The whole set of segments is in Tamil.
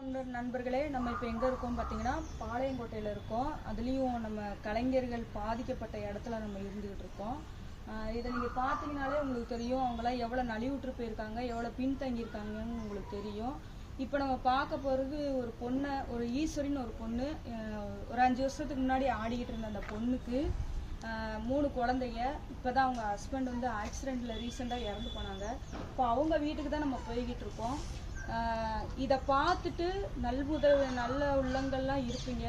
நண்பர் நண்பர்களே நம்ம இப்போ எங்கே இருக்கோம் பார்த்தீங்கன்னா பாளையங்கோட்டையில் இருக்கோம். அதுலேயும் நம்ம கலைஞர்கள் பாதிக்கப்பட்ட இடத்துல நம்ம இருந்துகிட்டு இருக்கோம். இதை நீங்கள் பார்த்தீங்கனாலே உங்களுக்கு தெரியும். அவங்களாம் எவ்வளோ நலிவுற்று போயிருக்காங்க எவ்வளோ பின்தங்கியிருக்காங்கன்னு உங்களுக்கு தெரியும். இப்போ நம்ம பார்க்க போகிறது ஒரு பொண்ணை ஒரு ஈஸ்வரின்னு ஒரு பொண்ணு. ஒரு அஞ்சு வருஷத்துக்கு முன்னாடி ஆடிக்கிட்டு இருந்த அந்த பொண்ணுக்கு மூணு குழந்தைங்க. இப்போ தான் அவங்க ஹஸ்பண்ட் வந்து ஆக்சிடெண்ட்டில் ரீசெண்டாக இறந்து போனாங்க. இப்போ அவங்க வீட்டுக்கு தான் நம்ம போய்கிட்டு இருக்கோம். இதை பார்த்துட்டு நல்புதவி நல்ல உள்ளங்கள்லாம் இருப்பீங்க.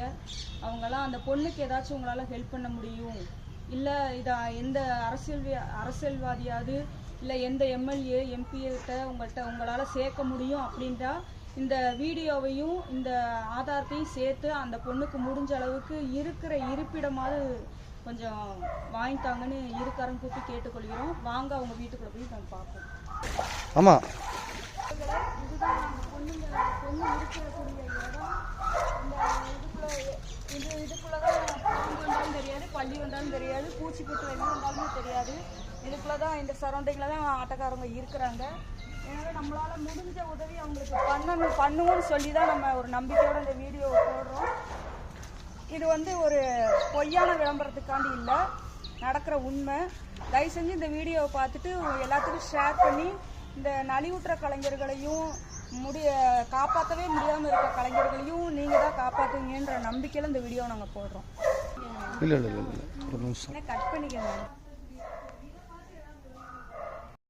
அவங்கெல்லாம் அந்த பொண்ணுக்கு ஏதாச்சும் உங்களால் ஹெல்ப் பண்ண முடியும். இல்லை இதை எந்த அரசியல் அரசியல்வாதியாவது இல்லை எந்த எம்எல்ஏ எம்பிகிட்ட உங்கள்கிட்ட உங்களால் சேர்க்க முடியும் அப்படின்றா இந்த வீடியோவையும் இந்த ஆதாரத்தையும் சேர்த்து அந்த பொண்ணுக்கு முடிஞ்ச அளவுக்கு இருக்கிற இருப்பிடமாவது கொஞ்சம் வாங்கித்தாங்கன்னு இருக்காரன் கூப்பி கேட்டுக்கொள்கிறோம். வாங்க அவங்க வீட்டுக்குள்ளே போய் நம்ம பார்ப்போம். ஆமாம் இதுதான் அந்த பொண்ணுங்க பொண்ணு இருக்கக்கூடிய இடம் இந்த இதுக்குள்ள இது இதுக்குள்ள தான் பாம்பு வந்தாலும் தெரியாது பள்ளி வந்தாலும் தெரியாது பூச்சி புத்து என்ன வந்தாலும் தெரியாது இதுக்குள்ளே தான் இந்த சரௌண்டிங்கில் தான் ஆட்டக்காரங்க இருக்கிறாங்க எனவே நம்மளால் முடிஞ்ச உதவி அவங்களுக்கு பண்ணணும் பண்ணுவோம்னு சொல்லி தான் நம்ம ஒரு நம்பிக்கையோடு இந்த வீடியோவை போடுறோம் இது வந்து ஒரு பொய்யான விளம்பரத்துக்காண்டி இல்லை நடக்கிற உண்மை. தயவு செஞ்சு இந்த வீடியோவை பார்த்துட்டு எல்லாத்துக்கும் ஷேர் பண்ணி இந்த நலிவுற்ற கலைஞர்களையும் முடிய காப்பாற்றவே முடியாமல் இருக்க கலைஞர்களையும் நீங்கள் தான் காப்பாற்றுவீங்கன்ற நம்பிக்கையில் இந்த வீடியோவை நாங்கள் போடுறோம். இல்லை இல்லை இல்லை கட் பண்ணிக்கோங்க.